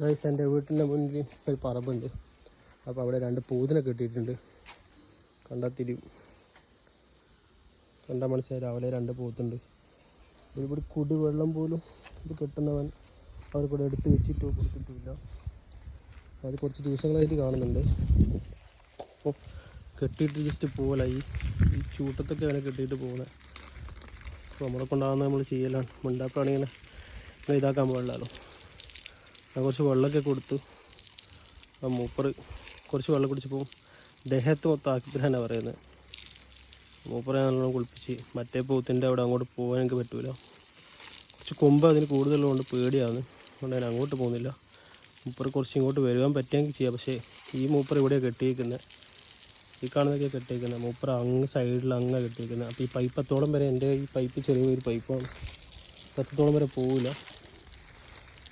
Guys എന്റെ വീട്ടിന്റെ മുന്നിൽ ഒരു പറമ്പുണ്ട്. അപ്പോൾ അവിടെ രണ്ട് പൂതിനെ കെട്ടിയിട്ടുണ്ട്. കണ്ടാൽ തിരിയും കണ്ടാൽ മനസ്സിലായി രാവിലെ രണ്ട് പൂത്തുണ്ട്. ഇവിടെ കുടിവെള്ളം പോലും ഇത് കെട്ടുന്നവൻ അവർ കൂടെ എടുത്ത് വെച്ചിട്ട് കൊടുത്തിട്ടില്ല. അത് കുറച്ച് ദിവസങ്ങളായിട്ട് കാണുന്നുണ്ട്. അപ്പോൾ കെട്ടിയിട്ട് ജസ്റ്റ് പോകലായി ഈ ചൂട്ടത്തൊക്കെയാണ് കെട്ടിയിട്ട് പോകുന്നത് അപ്പോൾ നമ്മളെ കൊണ്ടാകുന്ന നമ്മൾ ചെയ്യലാണ്. മുണ്ടാപ്പാണ് ഇങ്ങനെ ഇങ്ങനെ ഇതാക്കാൻ പാടില്ലല്ലോ കുറച്ച് വെള്ളമൊക്കെ കൊടുത്തു. ആ മൂപ്പർ കുറച്ച് വെള്ളം കുടിച്ച് പോകും ദേഹത്ത് മൊത്തം ആക്കിത്തരാനാണ് പറയുന്നത്. മൂപ്പറെ നല്ലോണം കുളിപ്പിച്ച് മറ്റേ പൂത്തിന്റെ അവിടെ അങ്ങോട്ട് പോകാൻ എനിക്ക് പറ്റൂല. കുറച്ച് കൊമ്പ് അതിന് കൂടുതലുള്ളതുകൊണ്ട് പേടിയാണ്. അതുകൊണ്ട് ഞാൻ അങ്ങോട്ട് പോകുന്നില്ല. മൂപ്പർ കുറച്ച് ഇങ്ങോട്ട് വരുവാൻ പറ്റുമെങ്കിൽ ചെയ്യാം. പക്ഷേ ഈ മൂപ്പർ ഇവിടെയാണ് കെട്ടിയിരിക്കുന്നത് ഈ കാണുന്നതൊക്കെ കെട്ടിയിരിക്കുന്നത് മൂപ്പർ അങ്ങ് സൈഡിൽ അങ്ങ് കെട്ടിയിരിക്കുന്നത് അപ്പോൾ ഈ പൈപ്പ് എത്തോളം വരെ എന്റെ ഈ പൈപ്പ് ചെറിയൊരു പൈപ്പാണ്. എത്രത്തോളം വരെ പോവില്ല.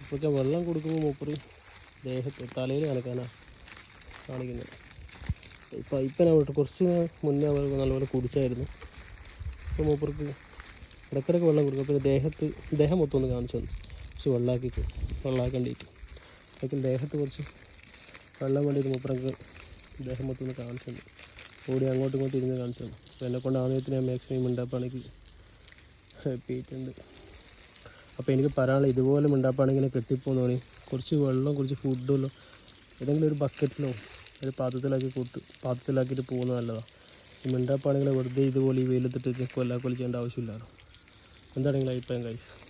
ഇപ്പോഴത്തെ വെള്ളം കൊടുക്കുമ്പോൾ മൂപ്പർ ദേഹത്ത് തലയിൽ കണക്കാനാണ് കാണിക്കുന്നത്. ഇപ്പം ഇപ്പം അവിടെ കുറച്ച് മുന്നേ അവർ നല്ലപോലെ കുടിച്ചായിരുന്നു. അപ്പോൾ മൂപ്പർക്ക് ഇടയ്ക്കിടയ്ക്ക് വെള്ളം കൊടുക്കും. പിന്നെ ദേഹത്ത് ദേഹം മൊത്തം ഒന്ന് കാണിച്ചു തന്നു. കുറച്ച് വെള്ളമാക്കി വെള്ളമാക്കേണ്ടിയിട്ട് അതൊക്കെ ദേഹത്ത് കുറച്ച് വെള്ളം വേണ്ടിയിട്ട് മൂപ്പറക്ക് ദേഹം മൊത്തം ഒന്ന് കാണിച്ചു തന്നു. ഓടി അങ്ങോട്ടും ഇങ്ങോട്ടും ഇരുന്ന് കാണിച്ചു തന്നു. അപ്പോൾ എന്നെ കൊണ്ട് ആദ്യത്തിന് ഞാൻ മാക്സിമം ഉണ്ടാക്കുകയാണെങ്കിൽ ഹാപ്പിയായിട്ടുണ്ട് അപ്പോൾ എനിക്ക് പറയാനുള്ള ഇതുപോലെ മിണ്ടാപ്പാണെങ്കിൽ കെട്ടിപ്പോന്നോണി കുറച്ച് വെള്ളം കുറച്ച് ഫുഡുമല്ലോ ഏതെങ്കിലും ഒരു ബക്കറ്റിലോ ഒരു പാത്രത്തിലാക്കി കൂട്ട് പാത്രത്തിലാക്കിയിട്ട് പോകുന്നത് നല്ലതാണ് ഈ മിണ്ടാപ്പാണെങ്കിൽ വെറുതെ ഇതുപോലെ ഈ വെയിലത്തിട്ട് കൊല്ലാക്കൊല്ലി ചെയ്യേണ്ട ആവശ്യമില്ലല്ലോ എന്താണെങ്കിലും അഭിപ്രായം കഴിച്ചു